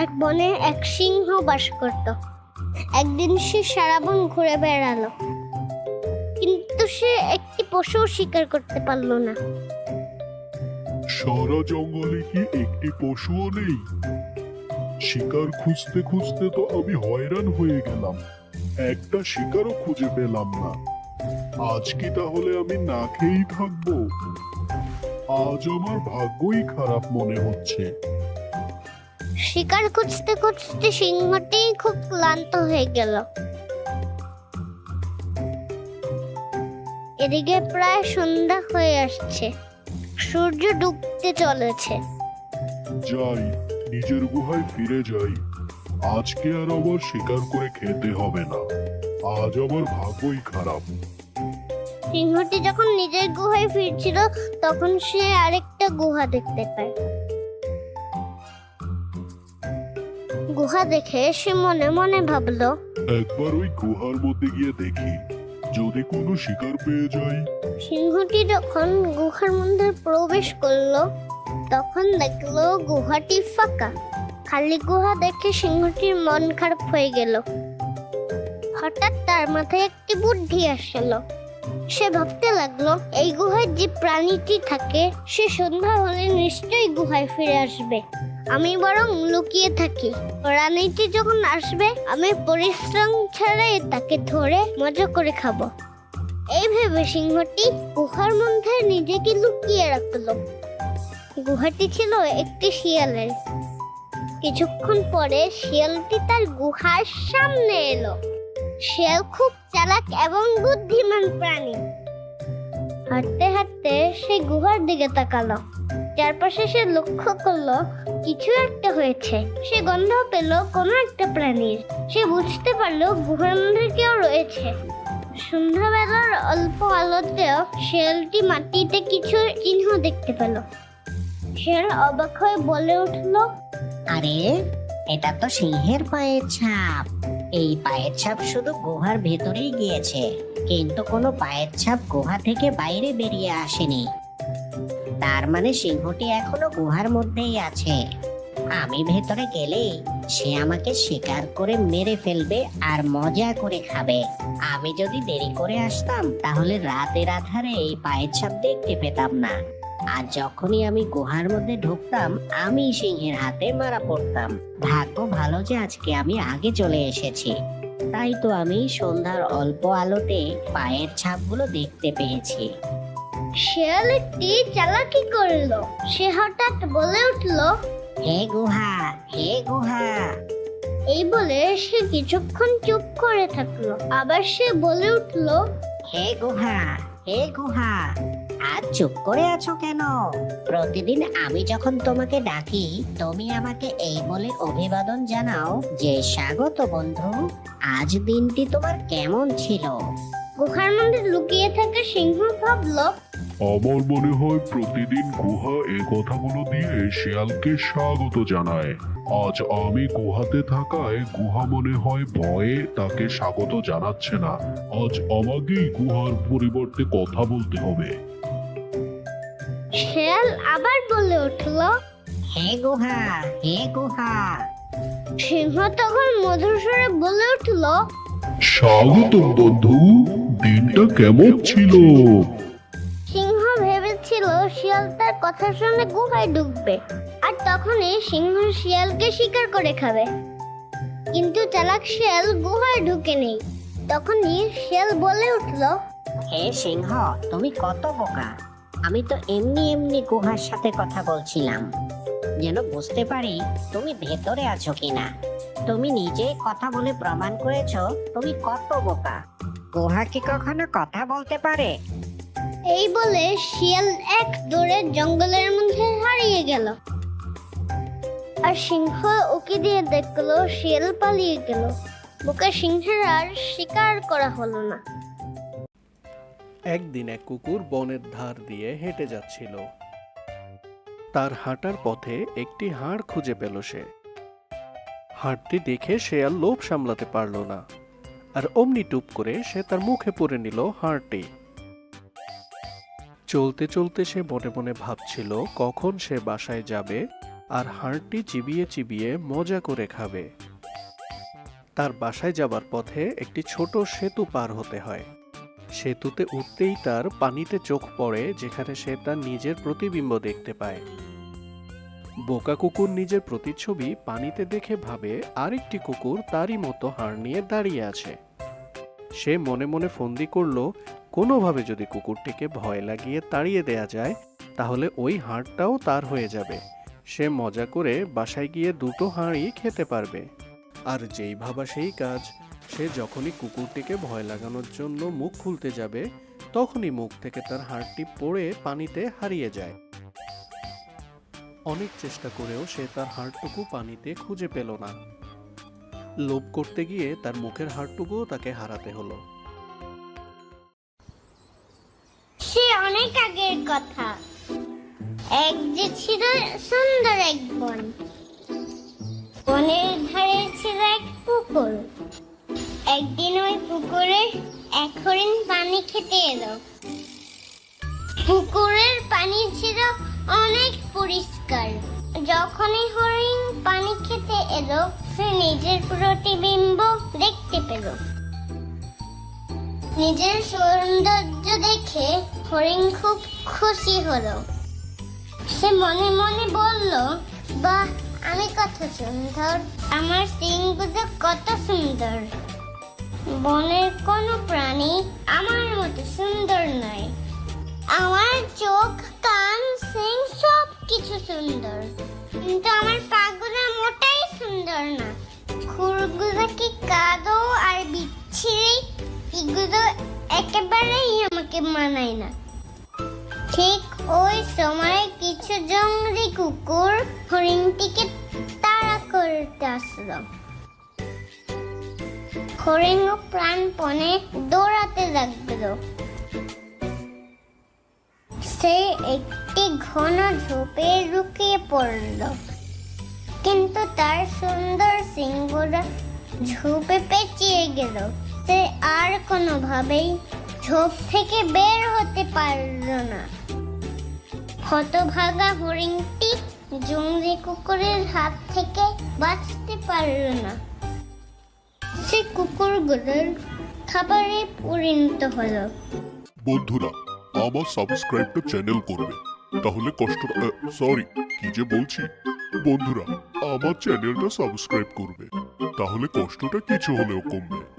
এক বনে এক সিংহ বাস করত। একদিন সে সারা বন ঘুরে বেড়ালো। কিন্তু সে একটি পশু শিকার করতে পারল না। সারা জঙ্গলে কি একটি পশুও নেই? শিকার খুঁজতে খুঁজতে তো আমি হয়রান হয়ে গেলাম। একটা শিকারও খুঁজে পেলাম না। আজ কি তাহলে আমি না খেয়েই থাকব? আজ আমার ভাগ্যই খারাপ মনে হচ্ছে। শিকার খুঁজতে খুঁজতে সিংহটি খুব ক্লান্ত হয়ে গেল। এদিকে প্রায় সন্ধ্যা হয়ে আসছে। সূর্য ডুবতে চলেছে। যাই নিজের গুহায় ফিরে যাই। আজকে আর আবার শিকার করে খেতে হবে না। আজ আমার ভাগ্যই খারাপ। সিংহটি যখন নিজের গুহায় ফিরছিল তখন সে আরেকটা গুহা দেখতে পায়। গুহা দেখে সে মনে মনে ভাবলো একবার ওই গুহার মধ্যে গিয়ে দেখি যদি কোনো শিকার পেয়ে যাই। সিংহটি যখন গুহার মধ্যে প্রবেশ করল তখন দেখল গুহাটি ফাঁকা। খালি গুহা দেখে সিংহটির মন খারাপ হয়ে গেল। হঠাৎ তার মাথায় একটি বুদ্ধি আসলো। সে ভাবতে লাগল এই গুহায় যে প্রাণীটি থাকে সে সন্ধ্যা হলে নিশ্চয়ই গুহায় ফিরে আসবে। আমি বরং লুকিয়ে থাকি। প্রাণীটি যখন আসবে, আমি পরিশ্রম ছাড়াই তাকে ধরে মজা করে খাব। এই ভেবে সিংহটি গুহার মধ্যে নিজেকে লুকিয়ে রাখল। গুহাটি ছিল একটি শিয়ালের। কিছুক্ষণ পরে শিয়ালটি তার গুহার সামনে এলো। শিয়াল খুব চালাক এবং বুদ্ধিমান প্রাণী। হাঁটতে হাঁটতে সে গুহার দিকে তাকালো। চারপাশে সে লক্ষ্য করল, কিছু একটা হয়েছে। সে গন্ধ পেল কোনো একটা প্রাণীর। সে বুঝতে পারল গুহার মধ্যে কেউ রয়েছে। সন্ধ্যাবেলার অল্প আলোতেও শেয়ালটি মাটিতে কিছু চিহ্ন দেখতে পেল। শেয়াল অবাক হয়ে বলে উঠল, আরে, এটা তো সিংহের পায়ের ছাপ। এই পায়ের ছাপ শুধু গুহার ভেতরেই গিয়েছে, কিন্তু কোনো পায়ের ছাপ গুহা থেকে বাইরে বেরিয়ে আসেনি। তার মানে সিংহটি এখনও গুহার মধ্যেই আছে। আমি ভেতরে গেলেই সে আমাকে শিকার করে মেরে ফেলবে আর মজা করে খাবে। আমি যদি দেরি করে আসতাম, তাহলে রাতের আধারে এই পায়ের ছাপ দেখতে পেতাম না। আর যখনই আমি গুহার মধ্যে ঢুকতাম, আমি সিংহের হাতে মারা পড়তাম। ভাগ্য ভালো যে আজকে আমি আগে চলে এসেছি। তাই তো আমি সন্ধ্যার অল্প আলোতে পায়ের ছাপগুলো দেখতে পেয়েছি। শেয়াল চালাকি করল। সে হঠাৎ বলে উঠল হে গুহা হে গুহা। এই বলে সে কিছুক্ষণ চুপ করে থাকল। আবার সে বলে উঠল হে গুহা হে গুহা আজ চুপ করে আছো কেন? প্রতিদিন আমি যখন তোমাকে ডাকি তুমি আমাকে এই বলে অভিবাদন জানাও যে স্বাগত বন্ধু আজ দিনটি তোমার কেমন ছিল? গুহার মধ্যে লুকিয়ে থাকা সিংহ ভাবলো আমার মনে হয় প্রতিদিন গুহা এ কথাগুলো দিয়ে শিয়ালকে স্বাগত জানায়। আজ আমি গুহাতে থাকায় গুহা মনে হয় ভয়ে তাকে স্বাগত জানাচ্ছে না। আজ আমাকেই গুহার পরিবর্তে কথা বলতে হবে। শেয়াল আবার বলে উঠল হে গুহা হে গুহা। সিংহ তখন মধুর স্বরে বলে উঠল স্বাগত বন্ধু দিনটা কেমন ছিল? শিয়াল তার কথা শুনে গুহায় ঢুকবে আর তখনই সিংহ শিয়ালকে শিকার করে খাবে। কিন্তু চালাক শিয়াল গুহায় ঢুকে নেই। তখনই শিয়াল বলে উঠল, হে সিংহ, তুমি কত বোকা। আমি তো এমনি এমনি গুহার সাথে কথা বলছিলাম। যেন বুঝতে পারি তুমি ভেতরে আছো কিনা। তুমি নিজে কথা বলে প্রমাণ করেছ তুমি কত বোকা। গুহা কি কখনো কথা বলতে পারে? এই বলে শিয়াল এক দৌড়ে জঙ্গলের মধ্যে হারিয়ে গেল। আর সিংহ ওকে দিয়ে দেখল শিয়াল পালিয়ে গেল। বোকা সিংহের আর শিকার করা হলো না। একদিন এক কুকুর বনের ধার দিয়ে হেঁটে যাচ্ছিল। তার হাঁটার পথে একটি হাড় খুঁজে পেল সে। হাড়টি দেখে সে আর লোভ সামলাতে পারল না। আর অমনি টুপ করে সে তার মুখে পুরে নিল হাড়টি। চলতে চলতে সে মনে মনে ভাবছিল কখন সে বাসায় যাবে আর হাড়টি চিবিয়ে চিবিয়ে মজা করে খাবে। তার বাসায় যাবার পথে একটি ছোট সেতু পার হতে হয়। সেতুতে উঠতেই তার পানিতে চোখ পড়ে, যেখানে সে তার নিজের প্রতিবিম্ব দেখতে পায়। বোকা কুকুর নিজের প্রতিচ্ছবি পানিতে দেখে ভাবে, আরেকটি কুকুর তারই মতো হাড় নিয়ে দাঁড়িয়ে আছে। সে মনে মনে ফন্দি করল কোনোভাবে যদি কুকুরটিকে ভয় লাগিয়ে তাড়িয়ে দেয়া যায়, তাহলে ওই হাড়টাও তার হয়ে যাবে। সে মজা করে বাসায় গিয়ে দুটো হাঁড়ি খেতে পারবে। আর যেই ভাবা সেই কাজ, সে যখনই কুকুরটিকে ভয় লাগানোর জন্য মুখ খুলতে যাবে, তখনই মুখ থেকে তার হাড়টি পড়ে পানিতে হারিয়ে যায়। অনেক চেষ্টা করেও সে তার হাড়টুকু পানিতে খুঁজে পেল না। লোভ করতে গিয়ে তার মুখের হাড়টুকুও তাকে হারাতে হলো। অনেক আগের কথা। এক যে ছিল সুন্দর এক বন। বনের ধারে ছিল এক পুকুর। একদিন ওই পুকুরে এক হরিণ পানি খেতে এলো। পুকুরের পানি ছিল অনেক পরিষ্কার। যখনই হরিণ পানি খেতে এলো, সে নিজের প্রতিবিম্ব দেখতে পেল। নিজের সৌন্দর্য দেখে হরিণ খুব খুশি হলো। সে মনে মনে বলল, বাহ, আমি কত সুন্দর। আমার সিংগুলো কত সুন্দর। বনের কোনো প্রাণী আমার মতো সুন্দর নয়। আমার চোখ, কান, সিং সব কিছু সুন্দর। কিন্তু আমার পাগুলো মোটাই সুন্দর না। খুরগুলো কি কাদো আর বিচ্ছিরি? এগুলো একেবারেই আমাকে মানায় না। ঠিক ওই সময় কিছু জঙ্গলি কুকুর হরিণটিকে তাড়া করতে আসলো। হরিণ প্রাণপণে দৌড়াতে লাগল। সে একটি ঘন ঝোপে লুকিয়ে পড়ল। কিন্তু তার সুন্দর সিংহরা ঝোপে পেঁচিয়ে গেল। সে আর কোনোভাবেই ঝোপ থেকে বের হতে পারল না। হতভাগা হরিণটি জঙ্গলি কুকুরের হাত থেকে বাঁচতে পারল না। সে কুকুরগুলোর খাবারে পরিণত হলো। বন্ধুরা, আমার সাবস্ক্রাইবটা চ্যানেল করবে। তাহলে কষ্ট সরি কি যে বলছি? বন্ধুরা, আমার চ্যানেলটা সাবস্ক্রাইব করবে। তাহলে কষ্টটা কিছু হলেও কমবে।